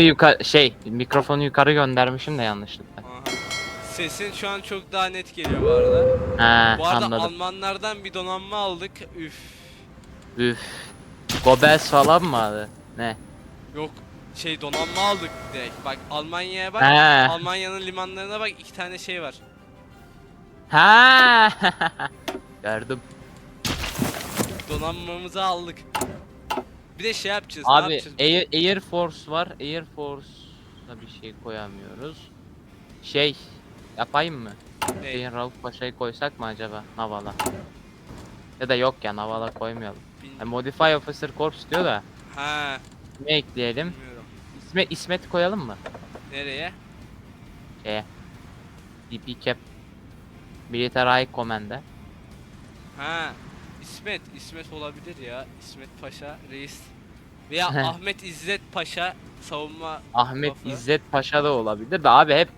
yukarı şey mikrofonu yukarı göndermişim de yanlışlıkla. Aha. Sesin şu an çok daha net geliyor bu arada. He Bu arada anladım. Almanlardan bir donanma aldık. Üf. Üf. Goebbels falan mı adı? Ne? Yok şey donanma aldık direkt. Bak Almanya'ya bak. He. Almanya'nın limanlarına bak iki tane şey var. Ha. Gördüm. Donanmamızı aldık. Bir de şey yapacağız. ne Abi yapacağız? Air, Air Force var. Air Force'a bir şey koyamıyoruz. Şey yapayım mı? Ne? Şeyin Rauf Paşa'yı koysak mı acaba Naval'a? Ya da yok ya Naval'a koymayalım. Bil- Yani Modify Officer Corps diyor da Ha, ne ekleyelim? bilmiyorum. İsmet, İsmet koyalım mı? Nereye? Şeye. DP Cap Military High Command'e. Ha, İsmet, İsmet olabilir ya. İsmet Paşa reis. Veya. Ahmet İzzet Paşa savunma Ahmet Lafı. İzzet Paşa da olabilir de abi hep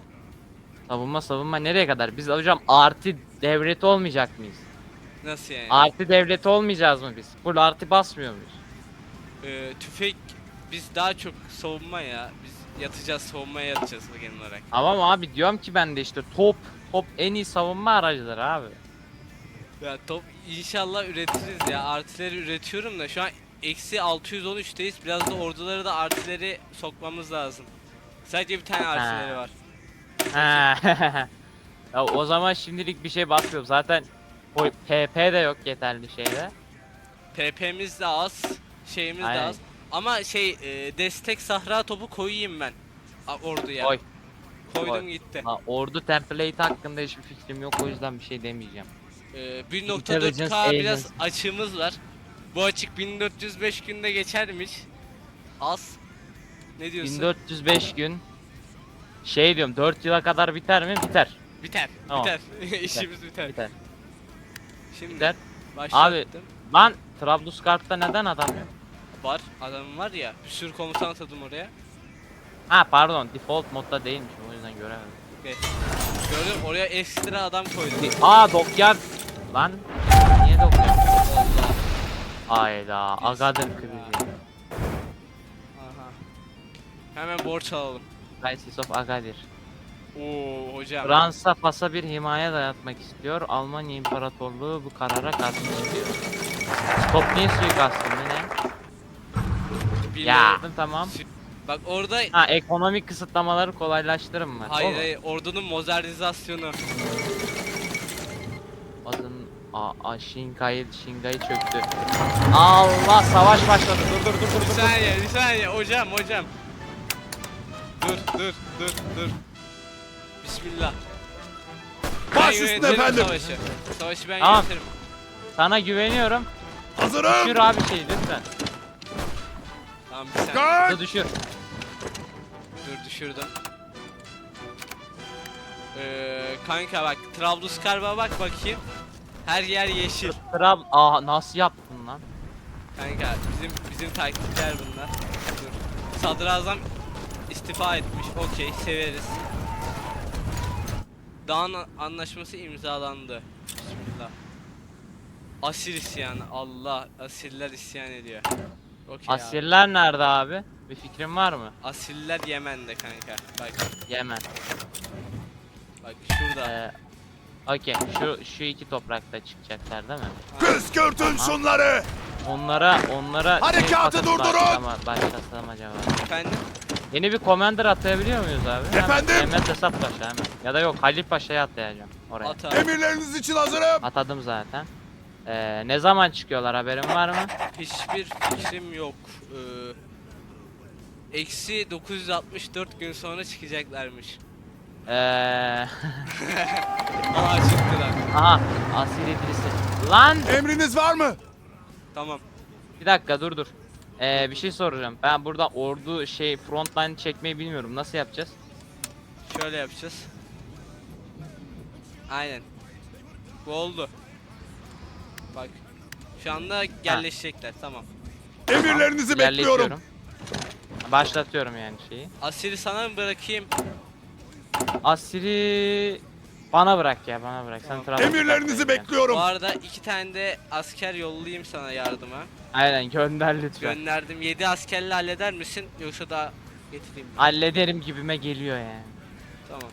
savunma savunma nereye kadar? Biz hocam artı devleti olmayacak mıyız? nasıl yani? Artı devleti olmayacağız mı biz? Full artı basmıyor muyuz? Ee, tüfek biz daha çok savunma ya. Biz yatacağız, savunmaya yatacağız genel olarak. Tamam abi diyorum ki ben de işte top top en iyi savunma aracıdır abi. Ya top inşallah üretiriz ya. Artileri üretiyorum da şu an eksi 613'teyiz. Biraz da orduları da artileri sokmamız lazım. Sadece bir tane artileri var. Ya o zaman şimdilik bir şey basmıyorum. Zaten o PP de yok yeterli şeyde. PP'miz de az, şeyimiz de Aynen. az. Ama şey e, destek sahra topu koyayım ben a- orduya. Koy. Koydum koy. gitti. Ha, ordu template hakkında hiçbir fikrim yok o yüzden bir şey demeyeceğim. Ee, Intelligence 1.4K biraz Agency. açığımız var. Bu açık 1405 günde geçermiş. Az. Ne diyorsun? 1405 gün şey diyorum 4 yıla kadar biter mi? Biter. Biter. Tamam. Biter. İşimiz biter. Biter. Şimdi Biter. başlattım. Lan Trablusgarp'ta neden adam yok? Var. Adamım var ya. Bir sürü komutan atadım oraya. Ha pardon default modda değilmiş o yüzden göremedim. Ve gördüm oraya ekstra adam koydum. Aa Dokyard lan niye? Allah. Hayda Agadır krizi. Aha. Hemen borç alalım. Crisis of Agadir. Oo hocam. Fransa Fas'a bir himaye dayatmak istiyor. Almanya İmparatorluğu bu karara karşı çıkıyor. Stopniye suikastı mı ne? Bilmiyorum. Ya tamam. Bak orada Ha ekonomik kısıtlamaları kolaylaştırın mı? hayır hayır ordunun modernizasyonu. Adın a, a Shingai çöktü. Allah savaş başladı. Dur dur dur dur. Bir saniye bir saniye hocam hocam. Dur dur dur dur. Bismillah. Baş üstüne yönetirim efendim. Savaşı. Savaşı ben Tamam. yönetirim. Sana güveniyorum. Düşür Hazırım. abi şeyi lütfen. Tamam bir saniye. Dur düşür. Dur düşürdüm. Ee, kanka bak Trablusgarp'a bak bakayım. Her yer yeşil. Trab Aa nasıl yaptın lan? Kanka bizim bizim taktikler bunlar. Dur. Sadrazam istifa etmiş. Okey severiz. Dağın anlaşması imzalandı. Bismillah. Asil isyanı. Allah asiller isyan ediyor. Okey abi. Asirler nerede abi? Bir fikrin var mı? Asiller Yemen'de kanka. Bak Yemen. Bak şurada. Ee, Okey şu şu iki toprakta çıkacaklar değil mi? Püskürtün şunları. Onlara onlara Harekatı şey durdurun! başlama- başlasam acaba. Efendim? Yeni bir commander atayabiliyor muyuz abi? Efendim? Hemen Mehmet Esat Paşa hemen. Ya da yok Halil Paşa'yı atayacağım oraya. Ata. Emirleriniz için hazırım. Atadım zaten. Ee, ne zaman çıkıyorlar haberin var mı? Hiçbir fikrim yok. Ee, Eksi 964 gün sonra çıkacaklarmış. Ee, Aa çıktılar. aha Asil İdris'i. Lan! Emriniz var mı? Tamam. Bir dakika dur dur. Ee, bir şey soracağım. Ben burada ordu şey frontline çekmeyi bilmiyorum. Nasıl yapacağız? Şöyle yapacağız. Aynen. Bu oldu. Bak. Şu anda yerleşecekler. Tamam. Emirlerinizi bekliyorum. Başlatıyorum yani şeyi. Asiri sana mı bırakayım? Asiri bana bırak ya bana bırak. Sen Tamam. Trabzon'da Emirlerinizi bekliyorum. Bu arada iki tane de asker yollayayım sana yardıma. Aynen gönder lütfen. Gönderdim. 7 askerle halleder misin? Yoksa da Getireyim. Hallederim gibime geliyor yani. Tamam.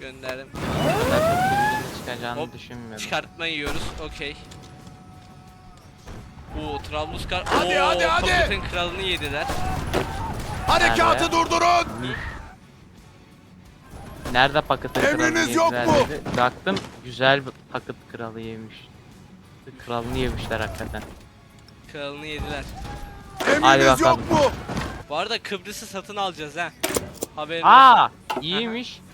Gönderdim. Kadar çok çıkacağını Hop, düşünmüyorum. Çıkartma yiyoruz. Okey. Oo Trablusgar. Hadi, Oo, hadi, hadi. Toprak'ın kralını yediler. Harekatı Nerede? durdurun. Nerede kralı Emriniz yok mu? dedi. Baktım güzel bir pakıt kralı yemiş. Kralını yemişler hakikaten. Kralını yediler. Emriniz bakalım. yok mu? Bu arada Kıbrıs'ı satın alacağız ha. Haberin Aa, olsun. iyiymiş.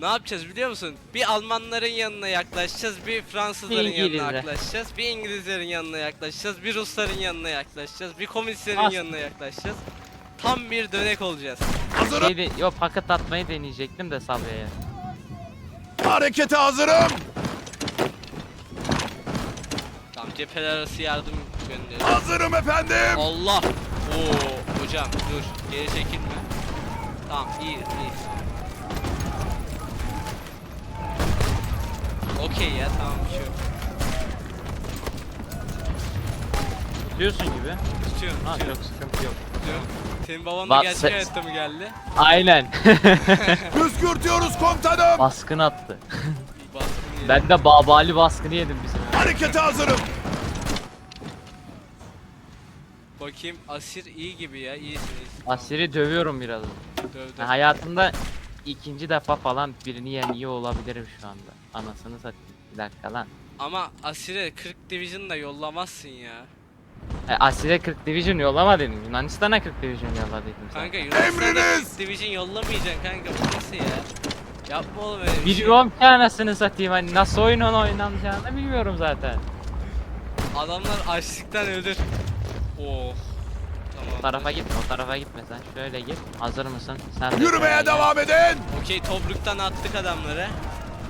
Ne yapacağız biliyor musun? Bir Almanların yanına yaklaşacağız, bir Fransızların Bir yanına İngilizler. yaklaşacağız, bir İngilizlerin yanına yaklaşacağız, bir Rusların yanına yaklaşacağız, bir komünistlerin As- yanına yaklaşacağız. Tam bir dönek olacağız. Hazırım. Şeyde, yok paket atmayı deneyecektim de Sabia'ya. Harekete hazırım. Tamam cepheler arası yardım gönderiyorum. Hazırım efendim. Allah! Oo hocam dur geri çekilme. Tamam iyi iyi. Okey ya tamam bir şey yok. Tutuyorsun gibi. Tutuyorum Ha tutuyorum yok sıkıntı yok. tutuyorum. Senin baban da Bak, gerçek hayatta mı geldi? Aynen. Püskürtüyoruz komutanım. Baskın attı. Baskın. Ben de babali baskını yedim bizim. Harekete hazırım. Bakayım Asir iyi gibi ya iyisiniz. Asiri dövüyorum biraz. Dövdüm. Ben hayatımda ikinci defa falan birini yeniyor olabilirim şu anda. Anasını satayım. Bir dakika lan. Ama Asir'e 40 Division da yollamazsın ya. E, Asir'e 40 Division yollama dedim. Yunanistan'a 40 Division yolla dedim sana. Kanka Yunanistan'da Emriniz! 40 Division yollamayacaksın kanka bu nasıl ya? Yapma oğlum öyle bir şey. Bilmiyorum ki anasını satayım. Hani nasıl oyunun oynanacağını bilmiyorum zaten. Adamlar açlıktan ölür. Oh. Tamam. O tarafa gitme, o tarafa gitme sen. Şöyle git. Hazır mısın? Sen de Yürümeye şöyle gel. devam edin. Okey Tobruk'tan attık adamları.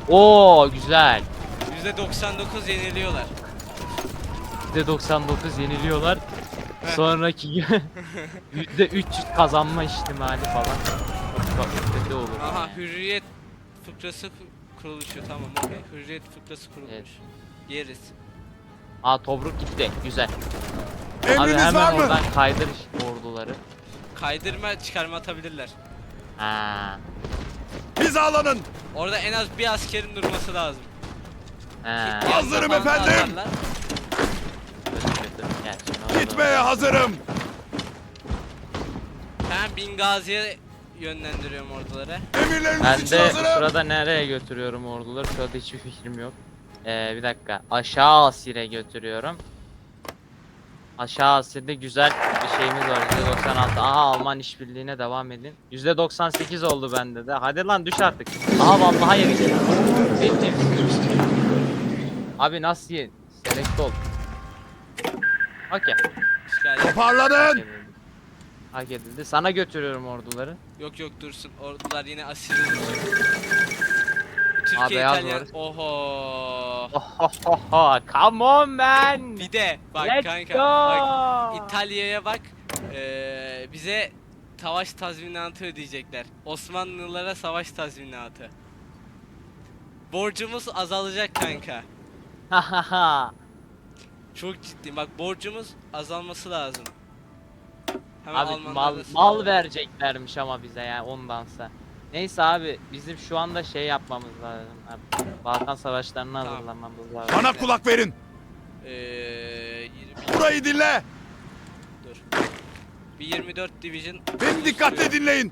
Oo güzel. %99 yeniliyorlar. %99 yeniliyorlar. Sonraki gün %300 kazanma ihtimali falan. Çok kötü olur. Aha. Hürriyet fıkrası ku- kuruluşu tamam okey. Hürriyet fıkrası kurulmuş. Evet. Yeriz. Aa Tobruk gitti. Güzel. Abi Emriniz hemen var mı? oradan kaydır orduları. Kaydırma çıkarma atabilirler. Ha. Hizalanın. Orada en az bir askerin durması lazım. Ha. Hazırım efendim. atarlar. Kötü kötü. Gel şimdi orada- Gitmeye hazırım. Ben Bingazi'ye yönlendiriyorum orduları. Emirleriniz Ben için de hazırım. sırada nereye götürüyorum orduları? Şu anda hiçbir fikrim yok. Ee, bir dakika. Aşağı Asir'e götürüyorum. Aşağı Asir'de güzel bir şeyimiz var. %96. Aha Alman işbirliğine devam edin. %98 oldu bende de. Hadi lan düş artık. Aha vallahi yedik. Ettim. Abi nasıl ye? Select ol. Okey. İşgal et. Toparlanın. Hak edildi. Sana götürüyorum orduları. Yok yok dursun. Ordular yine asil. Türkiye beyaz İtalyan. var. Oho. Ohohoho, come on man. Bir de bak Let's kanka. go. Bak İtalya'ya bak. Ee, bize savaş tazminatı ödeyecekler. Osmanlılara savaş tazminatı. Borcumuz azalacak kanka. Hahaha. Çok ciddi. Bak borcumuz azalması lazım. Hemen Abi mal mal vereceklermiş ama bize ya ondansa. Neyse abi bizim şu anda şey yapmamız lazım. Abi, Balkan savaşlarına Tamam. hazırlanmamız lazım. Bana kulak verin. Ee, 20 Burayı dinle. dur. Bir 24 division. Beni dikkatle dinleyin.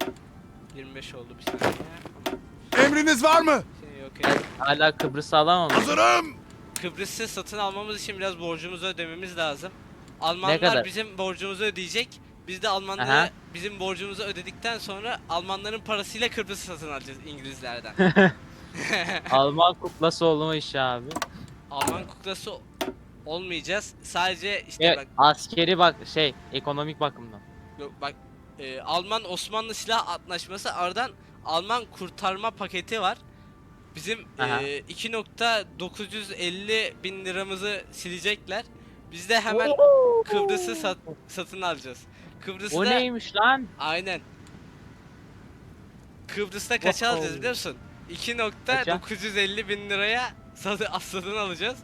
25 oldu bir saniye. Emriniz var mı? Şey yok Ben hala Kıbrıs'ı alamamış. Hazırım. Kıbrıs'ı satın almamız için biraz borcumuzu ödememiz lazım. Almanlar kadar? bizim borcumuzu ödeyecek. Biz de Almanlara Aha. bizim borcumuzu ödedikten sonra Almanların parasıyla Kıbrıs'ı satın alacağız İngilizlerden. Alman kuklası olma işi abi. Alman kuklası olmayacağız. Sadece işte Evet, bak askeri bak şey ekonomik bakımdan. yok bak e, Alman Osmanlı silah antlaşması aradan Alman kurtarma paketi var. Bizim Aha. e, 2.950 bin liramızı silecekler. Biz de hemen Kıbrıs'ı sat, satın alacağız. Kıbrıs'ı O neymiş lan? aynen. Kıbrıs'ta kaça Wow. alacağız biliyor musun? 2.950 bin liraya satın, satın alacağız.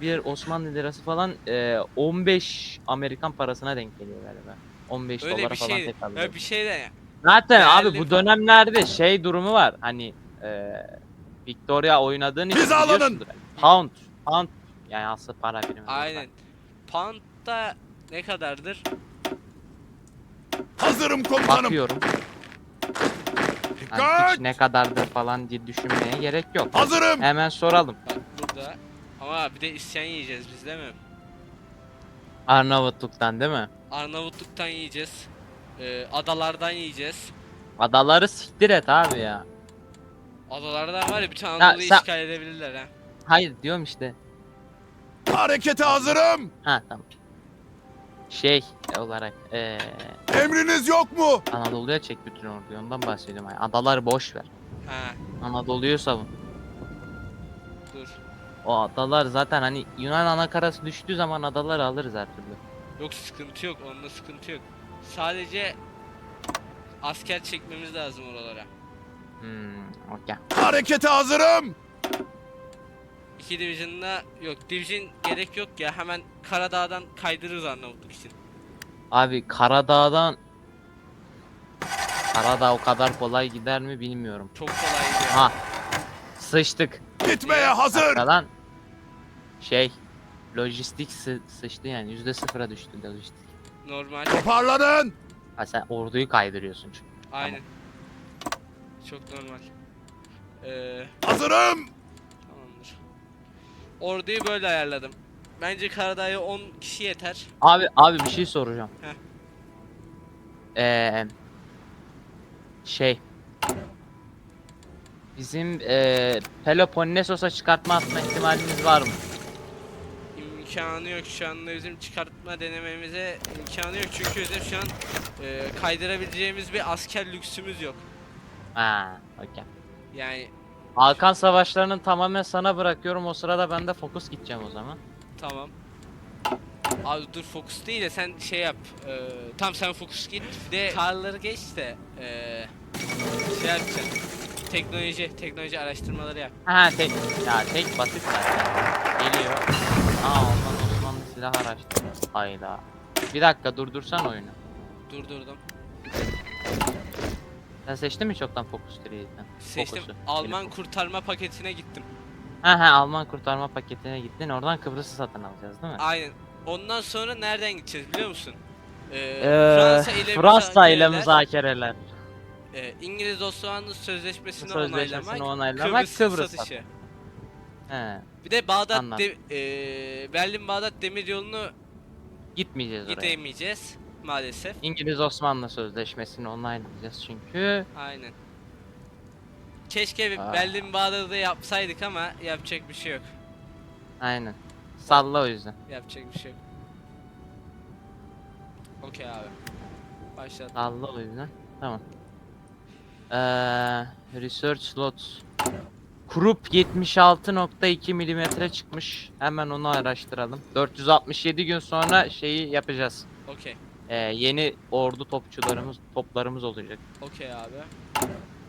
Bir Osmanlı lirası falan e, 15 Amerikan parasına denk geliyor galiba. 15 Öyle dolara bir falan şey. tek alıyor. Ya bir şey de Zaten abi Değerli bu falan. dönemlerde şey durumu var. Hani eee Victoria oynadığın için Hizalanın. biliyorsundur. Pound. Pound. Yani aslında para birimi. aynen. Pound da ne kadardır? Hazırım komutanım. Bakıyorum. Hani Dikkat. ne kadardır falan diye düşünmeye gerek yok. Hazırım. Hemen soralım. Bak burada. Ama bir de isyan yiyeceğiz biz değil mi? Arnavutluk'tan değil mi? Arnavutluk'tan yiyeceğiz. Ee, adalardan yiyeceğiz. Adaları siktir et abi ya. Adalardan var ya bütün Anadolu'yu sen- işgal edebilirler ha. Hayır diyorum işte. Harekete hazırım. Ha tamam. Şey olarak eee Emriniz yok mu? Anadolu'ya çek bütün orduyu ondan bahsediyorum. Yani adaları boş ver. Ha Anadolu'yu savun. dur. O adalar zaten hani Yunan anakarası düştüğü zaman adaları alırız her türlü. Yok sıkıntı yok onda sıkıntı yok. Sadece asker çekmemiz lazım oralara. Hmm, okey. Harekete hazırım. İki division'da yok division gerek yok ya hemen Karadağ'dan kaydırırız Arnavutluk için. Abi Karadağ'dan Karadağ o kadar kolay gider mi bilmiyorum. Çok kolay gidiyor. Ha. Sıçtık. Gitmeye hazır. Arkadan şey lojistik sı- sıçtı yani yüzde sıfıra düştü lojistik. Normal. Toparlanın. Ha sen orduyu kaydırıyorsun çünkü. Aynen. Çok normal. Ee, Hazırım. tamamdır. Orduyu böyle ayarladım. Bence Karadağ'a 10 kişi yeter. Abi abi bir şey soracağım. Heh. Ee, şey bizim ee, Peloponnesos'a çıkartma atma ihtimalimiz var mı? İmkanı yok şu anda bizim çıkartma denememize imkanı yok çünkü bizim şu an e, kaydırabileceğimiz bir asker lüksümüz yok. Ha, okey. Yani Balkan savaşlarının tamamen sana bırakıyorum. O sırada ben de fokus gideceğim o zaman. tamam. Abi dur fokus değil de sen şey yap. E, tam sen fokus git. Bir de karları geç de e, şey yapacaksın. Teknoloji, teknoloji araştırmaları yap. Ha tek ya tek basit zaten. Geliyor. Aa ondan Osmanlı silah araçtı. Hayda. Bir dakika durdursan oyunu. Durdurdum. Sen seçtin mi çoktan Focus 3'yi? Seçtim. Alman kurtarma paketine gittim. Ha ha Alman kurtarma paketine gittin. Oradan Kıbrıs'ı satın alacağız değil mi? Aynen. Ondan sonra nereden gideceğiz biliyor musun? Ee, Ee, Fransa ile Fransa ile müzakereler, e, İngiliz Osmanlı sözleşmesini, Sözleşmesini onaylamak, onaylamak, Kıbrıs'ın Kıbrıs satışı. He. Bir de Bağdat Anladım. de, e, Berlin Bağdat demir yolunu Gitmeyeceğiz oraya. gidemeyeceğiz maalesef. İngiliz Osmanlı sözleşmesini onaylayacağız çünkü. Aynen. Keşke bir Aa. Berlin Bağdat'ı yapsaydık ama yapacak bir şey yok. Aynen. Salla o yüzden. Yapacak bir şey yok. Okey abi. Başlat. Salla o yüzden. Tamam. Ee, research slots. Krupp 76.2 milimetre çıkmış. Hemen onu araştıralım. 467 gün sonra şeyi yapacağız. Okey. Ee, yeni ordu topçularımız, toplarımız olacak. Okey abi.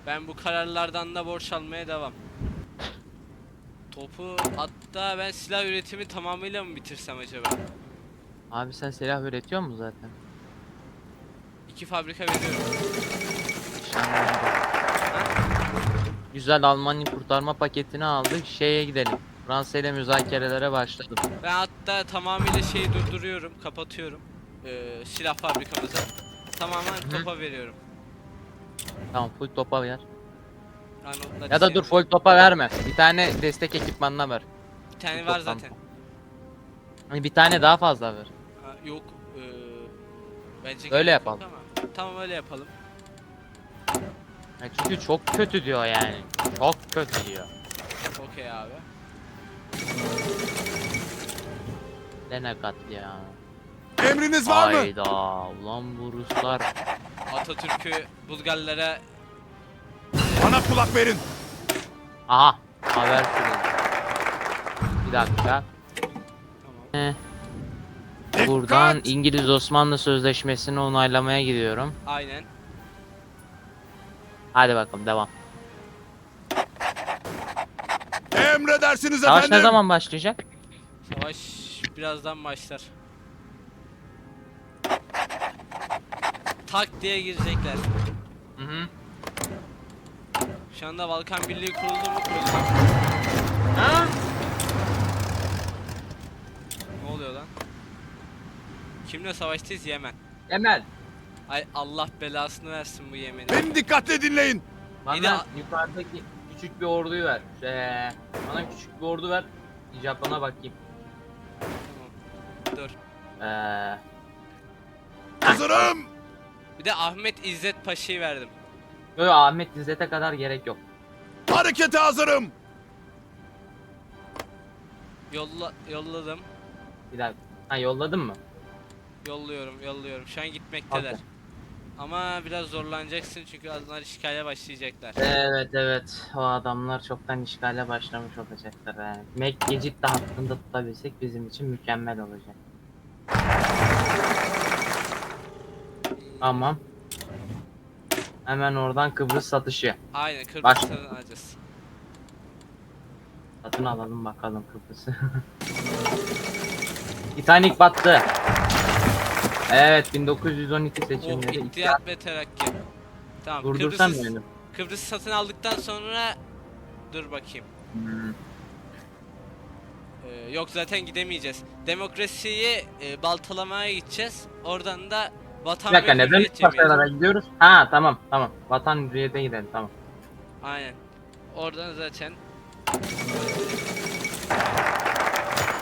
Ben bu kararlardan da borç almaya devam. Topu hatta ben silah üretimi tamamıyla mı bitirsem acaba? Abi sen silah üretiyor musun zaten? İki fabrika veriyorum. Güzel Almanya kurtarma paketini aldık. Şeye gidelim. Fransa ile müzakerelere başladım. Ben hatta tamamıyla şeyi durduruyorum, kapatıyorum. Ee, silah fabrikamızı. Tamamen Hı. topa veriyorum. Tamam full topa ver. Arnavutlar Ya da dur full topa verme. Bir tane destek ekipmanına ver. Bir tane full var toptan. zaten. Hani bir tane daha fazla ver. Ha, yok. ee, bence Öyle gerek yok yapalım. ama. Tamam öyle yapalım. Ya çünkü çok kötü diyor yani. Çok kötü diyor. Okey abi. Dene katliam. Emriniz var mı? Hayda. Ulan bu Ruslar. Atatürk'ü Bulgarlara Bana kulak verin. Aha. Haber sürüldü. Bir dakika. tamam. Eh, buradan Dikkat. İngiliz Osmanlı sözleşmesini onaylamaya gidiyorum. Aynen. Hadi bakalım devam. Emredersiniz Savaş efendim. ne zaman başlayacak? Savaş birazdan başlar. Tak diye girecekler. Hı hı. Şu anda Balkan Birliği kuruldu mu kuruldu. Ha? Ne oluyor lan? Kimle savaştayız? Yemen. Emel. Ay Allah belasını versin bu Yemen'i. Beni dikkatle dinleyin. Bana de- yukarıdaki küçük bir orduyu ver. Ee, bana küçük bir ordu ver. Japon'a bakayım. Dur. Ee, Hazırım. Bir de Ahmet İzzet Paşa'yı verdim. yo, yo, Ahmet İzzet'e kadar gerek yok. Harekete hazırım. Yolla yolladım. Bir dakika. Ha yolladın mı? Yolluyorum, yolluyorum. Şu an gitmekteler. Okey. Ama biraz zorlanacaksın çünkü onlar işgale başlayacaklar. Evet evet. O adamlar çoktan işgale başlamış olacaklar yani. Mekke ciddi hattında tutabilsek bizim için mükemmel olacak. Tamam. Hemen oradan Kıbrıs satışı. Aynen Kıbrıs'tan Başla. alacağız. Satın alalım bakalım Kıbrıs'ı. Titanic battı. Evet 1912 Oh, seçimleri. ihtiyat ve terakki. Tamam Durdursam Kıbrıs'ı, yani. Kıbrıs'ı satın aldıktan sonra dur bakayım. Hmm. Ee, yok zaten gidemeyeceğiz. Demokrasiyi e, baltalamaya gideceğiz. Oradan da vatan Bir dakika ve neden hürriyet cemiyeti. pasalara gidiyoruz? Ha tamam tamam. Vatan hürriyete gidelim tamam. Aynen. Oradan zaten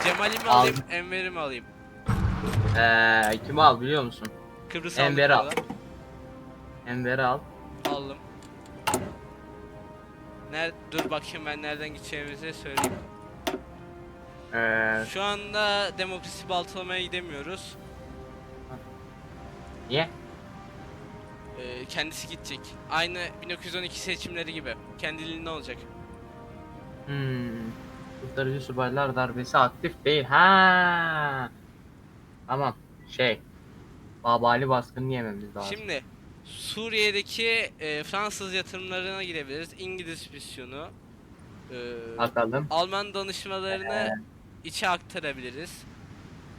Cemal'i mi Al. alayım, Enver'i mi alayım? Ee, kimi al biliyor musun? Kıbrıs Enver'i al. aldık Enver'i al. Aldım. Ner dur bakayım ben nereden gideceğimizi söyleyeyim. Ee, Şu anda demokrasi baltalamaya gidemiyoruz. Niye? Ee, kendisi gidecek. Aynı 1912 seçimleri gibi. Kendiliğinden olacak. Hmm. Kurtarıcı subaylar darbesi aktif değil. Ha. Tamam. Şey. Babali baskını yememiz lazım. Şimdi Suriye'deki e, Fransız yatırımlarına gidebiliriz. İngiliz misyonu. e, Bakalım. Alman danışmalarını içe aktarabiliriz.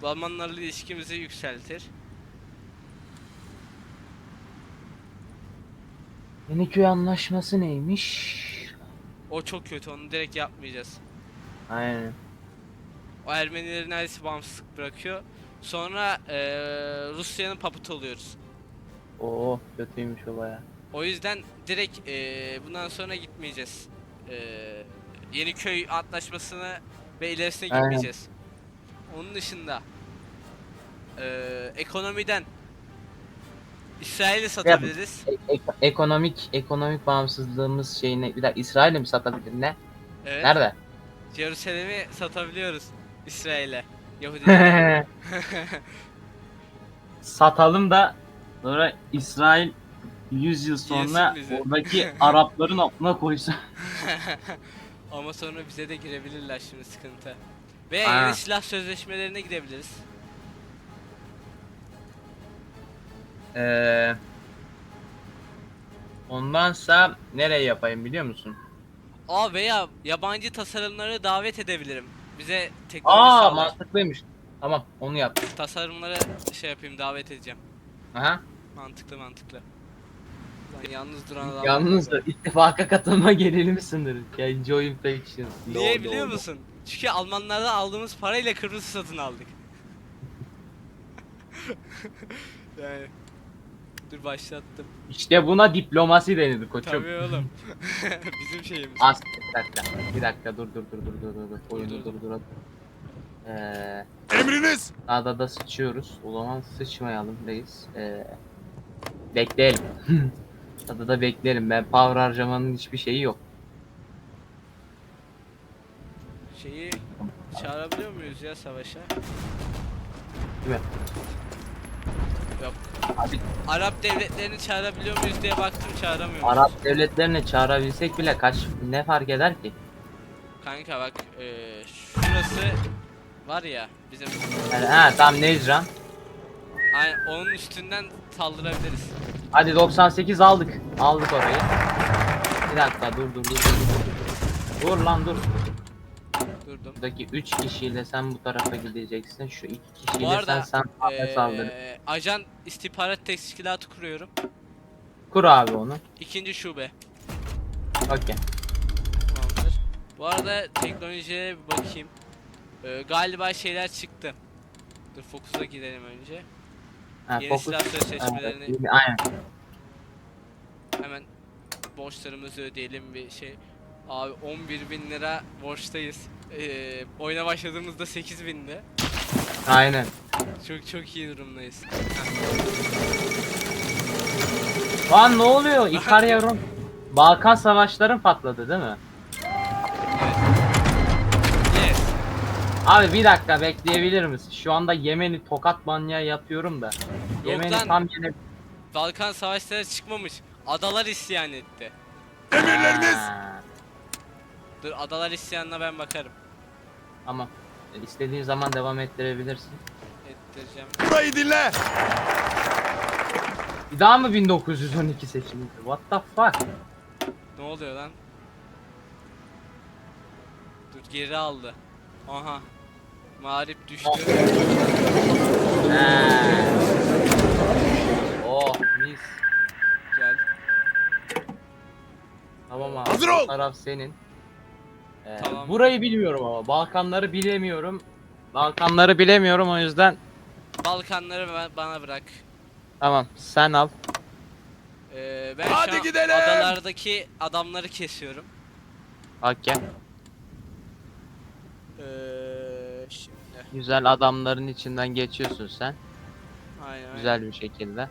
Bu Almanlarla ilişkimizi yükseltir. Yeniköy anlaşması neymiş? O çok kötü onu direkt yapmayacağız. Aynen. O Ermenileri neredeyse bağımsızlık bırakıyor. Sonra e, Rusya'nın paputu oluyoruz. Oo kötüymüş o baya. O yüzden direkt e, bundan sonra gitmeyeceğiz. E, Yeniköy antlaşmasını ve ilerisine Aynen. gitmeyeceğiz. Onun dışında e, ekonomiden İsrail'i satabiliriz. E- ek- ekonomik ekonomik bağımsızlığımız şeyine bir dakika İsrail'e mi satabilir ne? Evet. Nerede? Jerusalem'i satabiliyoruz İsrail'e. Yahudilere. Satalım da sonra İsrail 100 yıl sonra oradaki Arapların aklına koysun. Ama sonra bize de girebilirler şimdi sıkıntı. Ha. yeni silah sözleşmelerine gidebiliriz. Ee, ondansa nereye yapayım biliyor musun? Aa veya yabancı tasarımları davet edebilirim. Bize teknoloji Aa sağlar. mantıklıymış. Tamam onu yap. Tasarımları şey yapayım davet edeceğim. Aha. Mantıklı mantıklı. Lan yalnız duran adam. Yalnız da ittifaka katılma gereğini sınırı. Yani join factions. Niye Lol, biliyor lol. musun? Çünkü Almanlardan aldığımız parayla Kıbrıs'ı satın aldık. yani dur başlattım. İşte buna diplomasi denir koçum. Tabii oğlum. Bizim şeyimiz. As bir dakika. Bir dakika dur dur dur dur dur dur dur. Oyunu dur, dur dur. Ee, Emriniz. Sağda da sıçıyoruz. O zaman sıçmayalım reis. Ee, bekleyelim. Sağda da bekleyelim. Ben power harcamanın hiçbir şeyi yok. Şeyi çağırabiliyor muyuz ya savaşa? Değil mi? Yok. Abi Arap devletlerini çağırabiliyor muyuz diye baktım çağıramıyoruz. Arap devletlerini çağırabilsek bile kaç ne fark eder ki? Kanka bak eee, şurası var ya bizim Yani, ha tamam Necran. Aynen, onun üstünden saldırabiliriz. Hadi 98 aldık. Aldık orayı. Bir dakika dur dur dur dur. Dur lan dur. Dur Durdum. Buradaki 3 kişiyle sen bu tarafa gideceksin. Şu 2 kişiyle Bu arada, sen sen sağda saldır. Ee, ajan istihbarat teşkilatı kuruyorum. Kur abi onu. İkinci şube. Okey. Tamamdır. Bu arada teknolojiye bir bakayım. Ee, galiba şeyler çıktı. Dur Focus'a gidelim önce. Ha, Yeni fokus. silah sözleşmelerini Evet, Aynen. hemen borçlarımızı ödeyelim bir şey. Abi 11 bin lira borçtayız. Ee, oyuna başladığımızda 8 bindi. Aynen. Çok çok iyi durumdayız. Lan ne oluyor? İkarya Balkan savaşların patladı değil mi? Yes. Abi bir dakika bekleyebilir misin? Şu anda Yemen'i tokat manyağı yapıyorum da. Yemen'i tam yine... Balkan savaşları çıkmamış. Adalar isyan etti. Emirleriniz. Ha, Dur adalar isyanına ben bakarım. Tamam. İstediğin zaman devam ettirebilirsin. Ettireceğim. Burayı dinle. Bir daha mı 1912 seçildi? What the fuck? Ne oluyor lan? Dur geri aldı. Aha. Mağrip düştü. He. Oh mis. Gel. Tamam abi. Hazır ol. taraf senin. Ee, Tamam. Burayı bilmiyorum ama Balkanları bilemiyorum. Balkanları bilemiyorum o yüzden Balkanları ba- bana bırak. tamam sen al. Ee, ben Hadi şu an gidelim. adalardaki adamları kesiyorum. Okey. Ee, şimdi. Güzel adamların içinden geçiyorsun sen. Aynen. aynen. Güzel bir şekilde.